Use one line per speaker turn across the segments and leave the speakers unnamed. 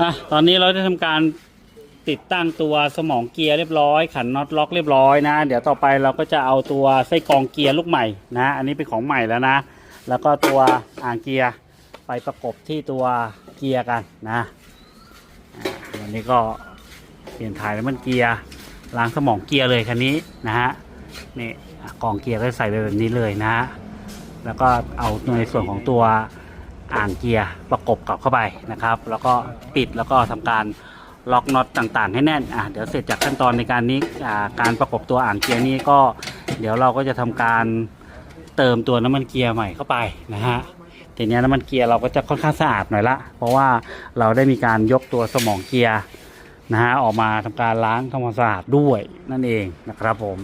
อะตอนนี้เราได้ทำการติดตั้งตัวสมองเกียร์เรียบร้อย ขันน็อตล็อกเรียบร้อยนะ เดี๋ยวต่อไปเราก็จะเอาตัวไส้กรองเกียร์ลูกใหม่นะ อันนี้เป็นของใหม่แล้วนะ แล้วก็ตัวอ่างเกียร์ไปประกบที่ตัวเกียร์กันนะวันนี้ก็เปลี่ยนถ่ายน้ำมันเกียร์ล้างสมองเกียร์เลยคันนี้นะฮะนี่อะกรองเกียร์ก็ใส่ไปแบบนี้เลยนะฮะแล้วก็เอาในส่วนของตัว อ่างเกียร์ประกบกลับเข้าไปนะครับ แล้วก็ปิดแล้วก็ทำการล็อกน็อตต่างๆ ให้แน่นอะเดี๋ยวเสร็จจากขั้นตอนในการนี้การประกบตัวอ่างเกียร์นี้ก็เดี๋ยวเราก็จะทำการเติมตัวน้ำมันเกียร์ใหม่เข้าไปนะฮะทีนี้น้ำมันเกียร์เราก็จะค่อนข้างสะอาดหน่อยละ เพราะว่าเราได้มีการยกตัวสมองเกียร์นะฮะออกมาทำการล้างทำความสะอาดด้วยนั่นเองนะครับผม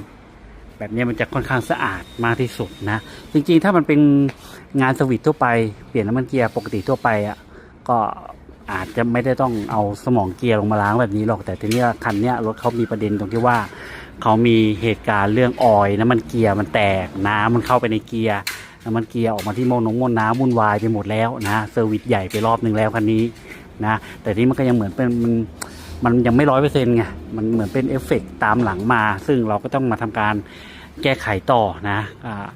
แบบนี้มันจะค่อนข้างสะอาดมากที่สุดนะ จริงๆ ถ้ามันเป็นงานสวิตทั่วไปเปลี่ยนน้ำมันเกียร์ปกติทั่วไปอะก็อาจจะไม่ได้ต้องเอาสมองเกียร์ลงมาล้างแบบนี้หรอกแต่ทีนี้คันเนี้ยรถเขามีประเด็นตรงที่ว่าเขามีเหตุการณ์เรื่องออยล์น้ำมันเกียร์มันแตกน้ำมันเข้าไปในเกียร์น้ำมันเกียร์ออกมาที่โมนงมนน้ำวุ่นวายไปหมดแล้วนะเซอร์วิสใหญ่ไปรอบหนึ่งแล้วคันนี้นะแต่ที่มันก็ยังเหมือนเป็นมัน มันยังไม่ร้อยเปอร์เซ็นต์ไง มันเหมือนเป็นเอฟเฟกต์ตามหลังมา ซึ่งเราก็ต้องมาทำการแก้ไขต่อนะอ่า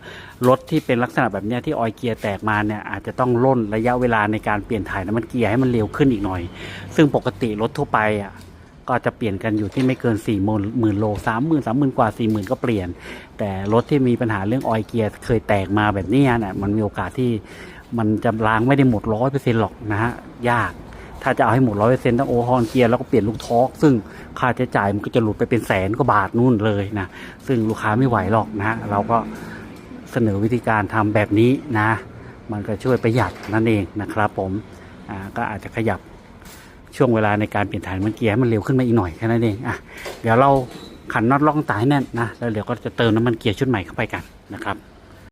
รถที่เป็นลักษณะแบบเนี้ยที่ออยเกียร์แตกมาเนี่ยอาจจะต้องล่นระยะเวลาในการเปลี่ยนถ่ายน้ำมันเกียร์ให้มันเร็วขึ้นอีกหน่อย ซึ่งปกติรถทั่วไปอะก็จะเปลี่ยนกันอยู่ที่ไม่เกิน4ี่หมื่นโลสามหมื่นสามหมื่นกว่าสี่หมื่นก็เปลี่ยน แต่รถที่มีปัญหาเรื่องออยเกียร์เคยแตกมาแบบเนี้ยน่ะมันมีโอกาสที่มันจะล้างไม่ได้หมดร้อยเปอร์เซ็นต์หรอกนะฮะยาก ถ้าจะเอาให้หมดร้อยเปอร์เซ็นต์ต้องโอฮอนเกียร์แล้วก็เปลี่ยนลูกทอกซึ่งค่าใช้จ่ายมันก็จะหลุดไปเป็นแสนกว่าบาทนู่นเลยนะ ซึ่งลูกค้าไม่ไหวหรอกนะ เราก็เสนอวิธีการทำแบบนี้นะ มันก็ช่วยประหยัดนั่นเองนะครับผมก็อาจจะขยับช่วงเวลาในการเปลี่ยนถ่ายน้ำมันเกียร์ให้มันเร็วขึ้นมาอีกหน่อยแค่นั้นเองอะเดี๋ยวเราขันน็อตล็อกต่างให้แน่นนะแล้วเดี๋ยวก็จะเติมน้ำมันเกียร์ชุดใหม่เข้าไปกันนะครับ